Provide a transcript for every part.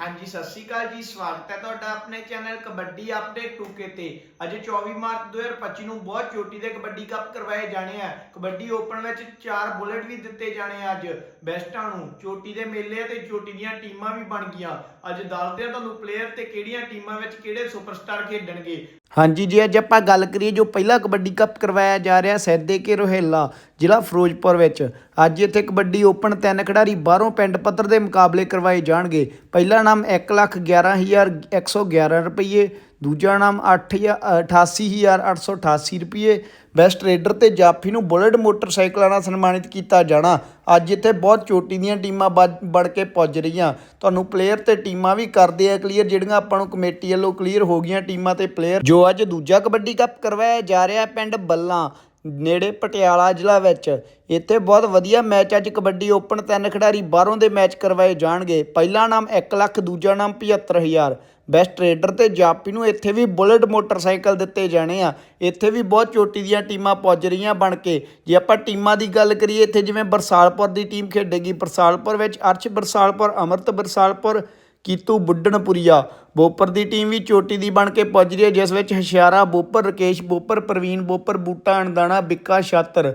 ਹਾਂਜੀ, ਸਤਿ ਸ਼੍ਰੀ ਅਕਾਲ ਜੀ, ਸਵਾਗਤ ਹੈ ਤੁਹਾਡਾ ਆਪਣੇ ਚੈਨਲ ਕਬੱਡੀ ਅਪਡੇਟ 2K ਤੇ। ਅੱਜ 24 ਮਾਰਚ 2025 ਨੂੰ ਬਹੁਤ ਚੋਟੀ ਦੇ ਕਬੱਡੀ ਕੱਪ ਕਰਵਾਏ ਜਾਣੇ ਆ। ਕਬੱਡੀ ਓਪਨ ਵਿੱਚ ਚਾਰ ਬੁਲੇਟ ਵੀ ਦਿੱਤੇ ਜਾਣੇ ਆ ਅੱਜ। ਬੈਸਟਾਂ ਨੂੰ ਚੋਟੀ ਦੇ ਮੇਲੇ ਤੇ ਚੋਟੀ ਦੀਆਂ ਟੀਮਾਂ ਵੀ ਬਣ ਗਈਆਂ। ਅੱਜ ਦੱਸਦੇ ਆ ਤੁਹਾਨੂੰ ਪਲੇਅਰ ਤੇ ਕਿਹੜੀਆਂ ਟੀਮਾਂ ਵਿੱਚ ਕਿਹੜੇ ਸੁਪਰਸਟਾਰ ਖੇਡਣਗੇ। ਹਾਂਜੀ ਜੀ, ਅੱਜ ਆਪਾਂ ਗੱਲ ਕਰੀਏ ਜੋ ਪਹਿਲਾ ਕਬੱਡੀ ਕੱਪ ਕਰਵਾਇਆ ਜਾ ਰਿਹਾ ਸੈਦੇ ਕੇ ਰੋਹੇਲਾ ਜ਼ਿਲ੍ਹਾ ਫਿਰੋਜ਼ਪੁਰ ਵਿੱਚ। ਅੱਜ ਇੱਥੇ ਕਬੱਡੀ ਓਪਨ ਤਿੰਨ ਖਿਡਾਰੀ ਬਾਹਰੋਂ ਪਿੰਡ ਪੱਧਰ ਦੇ ਮੁਕਾਬਲੇ ਕਰਵਾਏ ਜਾਣਗੇ। ਪਹਿਲਾ ਨਾਮ 111111 ਰੁਪਏ ਦੂਜਾ ਨਾਮ 888888 ਰੁਪਏ ਬੈਸਟ ਰੇਡਰ ਤੇ ਜਾਫੀ ਨੂੰ ਬੁਲਟ ਮੋਟਰਸਾਈਕਲਾਂ ਨਾਲ ਸਨਮਾਨਿਤ ਕੀਤਾ ਜਾਣਾ। ਅੱਜ ਇੱਥੇ ਬਹੁਤ ਚੋਟੀ ਦੀਆਂ ਟੀਮਾਂ ਵੱਜ- ਬਣ ਕੇ ਪੁੱਜ ਰਹੀਆਂ। ਤੁਹਾਨੂੰ ਪਲੇਅਰ ਤੇ ਟੀਮਾਂ ਵੀ ਕਰਦੇ ਆ ਕਲੀਅਰ ਜਿਹੜੀਆਂ ਆਪਾਂ ਨੂੰ ਕਮੇਟੀ ਵੱਲੋਂ ਕਲੀਅਰ ਹੋ ਗਈਆਂ ਟੀਮਾਂ ਤੇ ਪਲੇਅਰ ਜੋ ਅੱਜ ਦੂਜਾ ਕਬੱਡੀ ਕੱਪ ਕਰਵਾਇਆ ਜਾ ਰਿਹਾ ਪਿੰਡ ਬੱਲਾਂ। ਨੇੜੇ ਪਟਿਆਲਾ ਜ਼ਿਲ੍ਹਾ ਵਿੱਚ। ਇੱਥੇ ਬਹੁਤ ਵਧੀਆ ਮੈਚ ਅੱਜ ਕਬੱਡੀ ਓਪਨ ਤਿੰਨ ਖਿਡਾਰੀ ਬਾਹਰੋਂ ਦੇ ਮੈਚ ਕਰਵਾਏ ਜਾਣਗੇ। ਪਹਿਲਾ ਨਾਮ 1 ਲੱਖ, ਦੂਜਾ ਨਾਮ 75000 ਬੈਸਟ ਰੇਡਰ ਤੇ ਜਾਪੀ ਨੂੰ ਇੱਥੇ ਵੀ ਬੁਲਟ ਮੋਟਰਸਾਈਕਲ ਦਿੱਤੇ ਜਾਣੇ ਆ। ਇੱਥੇ ਵੀ ਬਹੁਤ ਚੋਟੀ ਦੀਆਂ ਟੀਮਾਂ ਪੁੱਜ ਰਹੀਆਂ ਬਣ ਕੇ। ਜੇ ਆਪਾਂ ਟੀਮਾਂ ਦੀ ਗੱਲ ਕਰੀਏ, ਇੱਥੇ ਜਿਵੇਂ ਬਰਸਾਲਪੁਰ ਦੀ ਟੀਮ ਖੇਡੇਗੀ, ਬਰਸਾਲਪੁਰ ਵਿੱਚ ਅਰਸ਼ ਬਰਸਾਲਪੁਰ, ਅਮਰਤ ਬਰਸਾਲਪੁਰ ਕੀਤੂ ਬੁੱਢਣਪੁਰੀਆ। ਬੋਪਰ ਦੀ ਟੀਮ ਵੀ ਚੋਟੀ ਦੀ ਬਣ ਕੇ ਪੁੱਜ ਰਹੀ ਹੈ, ਜਿਸ ਵਿੱਚ ਹਸ਼ਿਆਰਾ, ਬੋਪਰ ਰਕੇਸ਼, ਬੋਪਰ ਪ੍ਰਵੀਨ, ਬੋਪਰ ਬੂਟਾ, ਅਣਦਾਣਾ, ਬਿੱਕਾ, ਛਾਤਰ।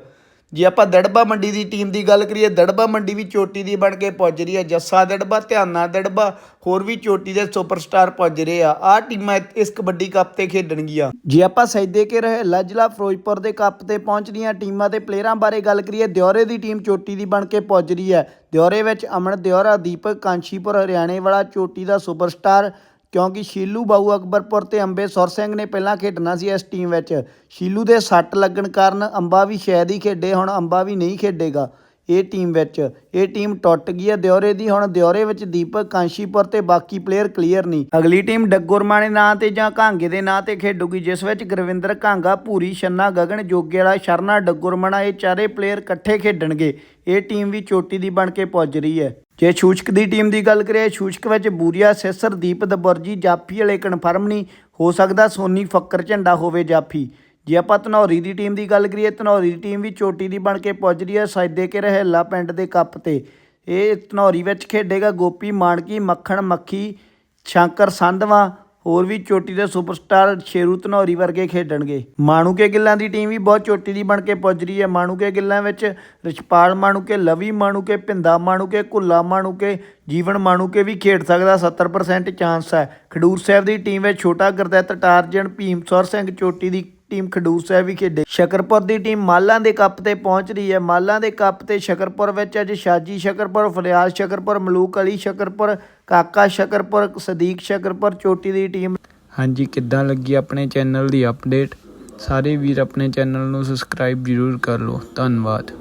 ਜੇ ਆਪਾਂ ਦੜਬਾ ਮੰਡੀ ਦੀ ਟੀਮ ਦੀ ਗੱਲ ਕਰੀਏ, ਦੜਬਾ ਮੰਡੀ ਵੀ ਚੋਟੀ ਦੀ ਬਣ ਕੇ ਪੁੱਜ ਰਹੀ ਹੈ, ਜੱਸਾ ਦੜਬਾ, ਧਿਆਨਾ ਦੜਬਾ, ਹੋਰ ਵੀ ਚੋਟੀ ਦੇ ਸੁਪਰਸਟਾਰ ਪੁੱਜ ਰਹੇ ਆ। ਆਹ ਟੀਮਾਂ ਇਸ ਕਬੱਡੀ ਕੱਪ ਤੇ ਖੇਡਣਗੀਆਂ। ਜੇ ਆਪਾਂ ਸੈਦੇ ਕੇ ਰਹਿਲਾ ਜ਼ਿਲ੍ਹਾ ਫਿਰੋਜ਼ਪੁਰ ਦੇ ਕੱਪ ਤੇ ਪਹੁੰਚ ਰਹੀਆਂ ਟੀਮਾਂ ਤੇ ਪਲੇਅਰਾਂ ਬਾਰੇ ਗੱਲ ਕਰੀਏ ਦਿਉਰੇ ਦੀ ਟੀਮ ਚੋਟੀ ਦੀ ਬਣ ਕੇ ਪਹੁੰਚ ਰਹੀ ਹੈ। ਦਿਉਰੇ ਵਿੱਚ ਅਮਨ ਦਿਉਰਾ ਦੀਪਕ ਕਾਂਸ਼ੀਪੁਰ, ਹਰਿਆਣੇ ਵਾਲਾ ਚੋਟੀ ਦਾ ਸੁਪਰਸਟਾਰ ਕਿਉਂਕਿ ਸ਼ੀਲੂ ਬਾਊ ਅਕਬਰਪੁਰ ਤੇ ਅੰਬੇ ਸੁਰ ਸਿੰਘ ਨੇ ਪਹਿਲਾਂ ਖੇਡਣਾ ਸੀ ਇਸ ਟੀਮ ਵਿੱਚ। ਸ਼ੀਲੂ ਦੇ ਸੱਟ ਲੱਗਣ ਕਾਰਨ ਅੰਬਾ ਵੀ ਸ਼ਾਇਦ ਹੀ ਖੇਡੇ, ਹੁਣ ਅੰਬਾ ਵੀ ਨਹੀਂ ਖੇਡੇਗਾ। ਇਹ ਟੀਮ ਵਿੱਚ। ਇਹ ਟੀਮ ਟੁੱਟ ਗਈ ਹੈ ਦਿਉਰੇ ਦੀ। ਹੁਣ ਦਿਉਰੇ ਵਿੱਚ ਦੀਪਕ, ਕਾਂਸ਼ੀਪੁਰ ਤੇ ਬਾਕੀ ਪਲੇਅਰ ਕਲੀਅਰ ਨਹੀਂ। ਅਗਲੀ ਟੀਮ ਡੱਗੁਰਮਾ ਦੇ ਨਾਂ ਤੇ ਜਾਂ ਘਾਂਗੇ ਦੇ ਨਾਂ ਤੇ ਖੇਡੂਗੀ, ਜਿਸ ਵਿੱਚ ਗੁਰਵਿੰਦਰ ਘਾਂਗਾ, ਭੂਰੀ ਛੰਨਾ ਗਗਨ, ਜੋਗੇ ਵਾਲਾ, ਸ਼ਰਨਾ ਡੱਗੁਰਮਣਾ ਇਹ ਚਾਰੇ ਪਲੇਅਰ ਇਕੱਠੇ ਖੇਡਣਗੇ। ਇਹ ਟੀਮ ਵੀ ਚੋਟੀ ਦੀ ਬਣ ਕੇ ਪੁੱਜ ਰਹੀ ਹੈ। ਜੇ ਛੂਛਕ ਦੀ ਟੀਮ ਦੀ ਗੱਲ ਕਰੀਏ ਛੂਛਕ ਵਿੱਚ ਬੂਰੀਆ, ਸੈਸਰ, ਦੀਪ ਦਬੁਰਜੀ, ਜਾਫੀ ਵਾਲੇ ਕਨਫਰਮ ਨਹੀਂ। ਹੋ ਸਕਦਾ ਸੋਨੀ ਫੱਕਰ ਝੰਡਾ ਹੋਵੇ ਜਾਫੀ। ਜੇ ਆਪਾਂ ਧਨੌਰੀ ਦੀ ਟੀਮ ਦੀ ਗੱਲ ਕਰੀਏ, ਧਨੌਰੀ ਦੀ ਟੀਮ ਵੀ ਚੋਟੀ ਦੀ ਬਣ ਕੇ ਪਹੁੰਚ ਰਹੀ ਹੈ, ਸਾਇਦੇ ਕੇ ਰਹਿਲਾ ਪਿੰਡ ਦੇ ਕੱਪ ਤੇ। ਇਹ ਧਨੌਰੀ ਵਿੱਚ ਖੇਡੇਗਾ ਗੋਪੀ ਮਾਨਕੀ ਮੱਖਣ ਮੱਖੀ, ਸ਼ੰਕਰ ਸੰਧਵਾ, ਹੋਰ ਵੀ ਚੋਟੀ ਦੇ ਸੁਪਰਸਟਾਰ ਸ਼ੇਰੂ ਧਨੌਰੀ ਵਰਗੇ ਖੇਡਣਗੇ। ਮਾਣੂਕੇ ਗਿੱਲਾਂ ਦੀ ਟੀਮ ਵੀ ਬਹੁਤ ਚੋਟੀ ਦੀ ਬਣ ਕੇ ਪੁੱਜ ਰਹੀ ਹੈ। ਮਾਣੂਕੇ ਗਿੱਲਾਂ ਵਿੱਚ ਰਿਸ਼ਪਾਲ ਮਾਣੂਕੇ, ਲਵੀ ਮਾਣੂਕੇ, ਭਿੰਦਾ ਮਾਣੂਕੇ ਕੁੱਲਾ ਮਾਣੂਕੇ, ਜੀਵਨ ਮਾਣੂਕੇ ਵੀ ਖੇਡ ਸਕਦਾ 70% ਚਾਂਸ ਹੈ। ਖਡੂਰ ਸਾਹਿਬ ਦੀ ਟੀਮ ਵਿੱਚ ਛੋਟਾ ਗੁਰਦਿੱਤ ਟਾਰਜਨ, ਭੀਮਸੌਰ ਸਿੰਘ ਚੋਟੀ ਦੀ ਟੀਮ ਖਡੂਰ ਸਾਹਿਬ ਵੀ ਖੇਡੇ। ਸ਼ਕਰਪੁਰ ਦੀ ਟੀਮ ਮਾਲਾਂ ਦੇ ਕੱਪ ਤੇ ਪਹੁੰਚ ਰਹੀ ਹੈ। ਮਾਲਾਂ ਦੇ ਕੱਪ ਤੇ ਸ਼ਕਰਪੁਰ ਵਿੱਚ ਅੱਜ ਸ਼ਾਜੀ ਸ਼ਕਰਪੁਰ ਫਰਿਆਦ ਸ਼ਕਰਪੁਰ, ਮਲੂਕ ਅਲੀ ਸ਼ਕਰਪੁਰ, ਕਾਕਾ ਸ਼ਕਰਪੁਰ, ਸਦੀਕ ਸ਼ਕਰਪੁਰ, ਚੋਟੀ ਦੀ ਟੀਮ। ਹਾਂਜੀ, ਕਿੱਦਾਂ ਲੱਗੀ ਆਪਣੇ ਚੈਨਲ ਦੀ ਅਪਡੇਟ ਸਾਰੇ ਵੀਰ ਆਪਣੇ ਚੈਨਲ ਨੂੰ ਸਬਸਕ੍ਰਾਈਬ ਜ਼ਰੂਰ ਕਰ ਲਓ। ਧੰਨਵਾਦ।